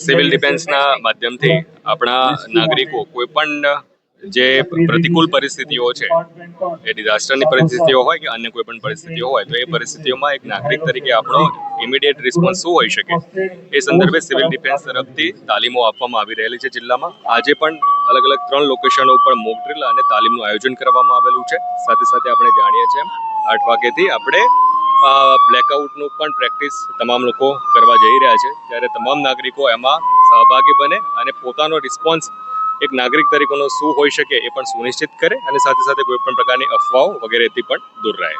Civil ડિફેન્સના માધ્યમથી આપણા નાગરિકો કોઈ પણ જે પ્રતિકૂળ પરિસ્થિતિઓ છે એ ડિઝાસ્ટરની પરિસ્થિતિઓ હોય કે અન્ય કોઈ પણ પરિસ્થિતિઓ હોય તો એ પરિસ્થિતિઓમાં એક નાગરિક તરીકે આપણો ઇમિડિયેટ રિસ્પોન્સ શું હોઈ શકે? એ સંદર્ભે સિવિલ ડિફેન્સ તરફથી તાલીમો આપવામાં આવી રહેલી છે જિલ્લામાં. આજે પણ અલગ અલગ ત્રણ લોકેશનો ઉપર મોક ડ્રિલ અને તાલીમનું આયોજન કરવામાં આવેલું છે. સાથે સાથે આપણે જાણીએ છીએ આઠ વાગ્યાથી આપણે બ્લેકઆઉટનું પણ પ્રેક્ટિસ તમામ લોકો કરવા જઈ રહ્યા છે. ત્યારે તમામ નાગરિકો એમાં સહભાગી બને અને પોતાનો રિસ્પોન્સ એક નાગરિક તરીકેનો શું હોઈ શકે એ પણ સુનિશ્ચિત કરે અને સાથે સાથે કોઈ પણ પ્રકારની અફવાઓ વગેરેથી પણ દૂર રહે.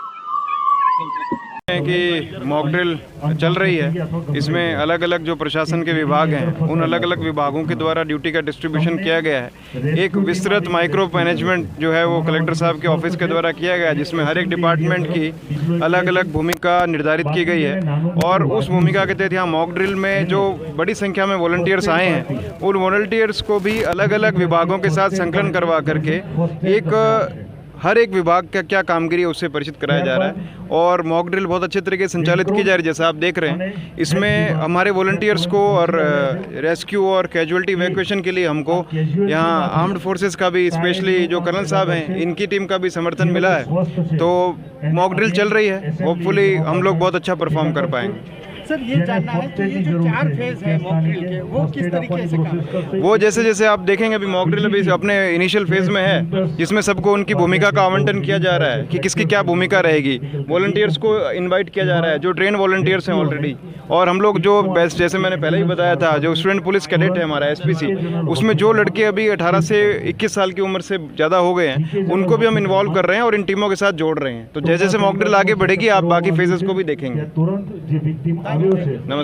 है कि मॉक ड्रिल चल रही है। इसमें अलग अलग जो प्रशासन के विभाग हैं, उन अलग अलग विभागों के द्वारा ड्यूटी का डिस्ट्रीब्यूशन किया गया है। एक विस्तृत माइक्रो मैनेजमेंट जो है, वो कलेक्टर साहब के ऑफ़िस के द्वारा किया गया जिसमें हर एक डिपार्टमेंट की अलग अलग भूमिका निर्धारित की गई है। और उस भूमिका के तहत यहाँ मॉक ड्रिल में जो बड़ी संख्या में वॉल्टियर्स आए हैं, उन वॉलंटियर्स को भी अलग अलग विभागों के साथ संकलन करवा करके एक हर एक विभाग का क्या कामगिरी है, उससे परिचित कराया जा रहा है। और मॉक ड्रिल बहुत अच्छे तरीके से संचालित की जा रही है, जैसा आप देख रहे हैं। इसमें हमारे वॉलंटियर्स को और रेस्क्यू और कैजुअलिटी इवैक्यूएशन के लिए हमको यहाँ आर्म्ड फोर्सेस का भी स्पेशली जो कर्नल साहब हैं, इनकी टीम का भी समर्थन मिला है। तो मॉक ड्रिल चल रही है। होपफुली हम लोग बहुत अच्छा परफॉर्म कर पाएँगे। सर ये जानना है कि ये जो चार फ़ेज़ है मॉक ड्रिल के वो किस तरीके से काम? वो जैसे जैसे आप देखेंगे अभी मॉक ड्रिल अभी अपने इनिशियल फ़ेज़ में है जिसमें सबको उनकी भूमिका का आवंटन किया जा रहा है कि किसकी क्या भूमिका रहेगी। वॉलंटियर्स को इनवाइट किया जा रहा है जो ट्रेन वॉलंटियर्स हैं ऑलरेडी और हम लोग जो बेस्ट जैसे मैंने पहले ही बताया था जो स्टूडेंट पुलिस कैडेट है हमारा एसपीसी उसमें जो लड़के अभी 18 से 21 साल की उम्र से ज़्यादा हो गए हैं उनको भी हम इन्वॉल्व कर रहे हैं और इन टीमों के साथ जोड़ रहे हैं। तो जैसे जैसे मॉक ड्रिल आगे बढ़ेगी आप बाकी फेजेस को भी देखेंगे। Não.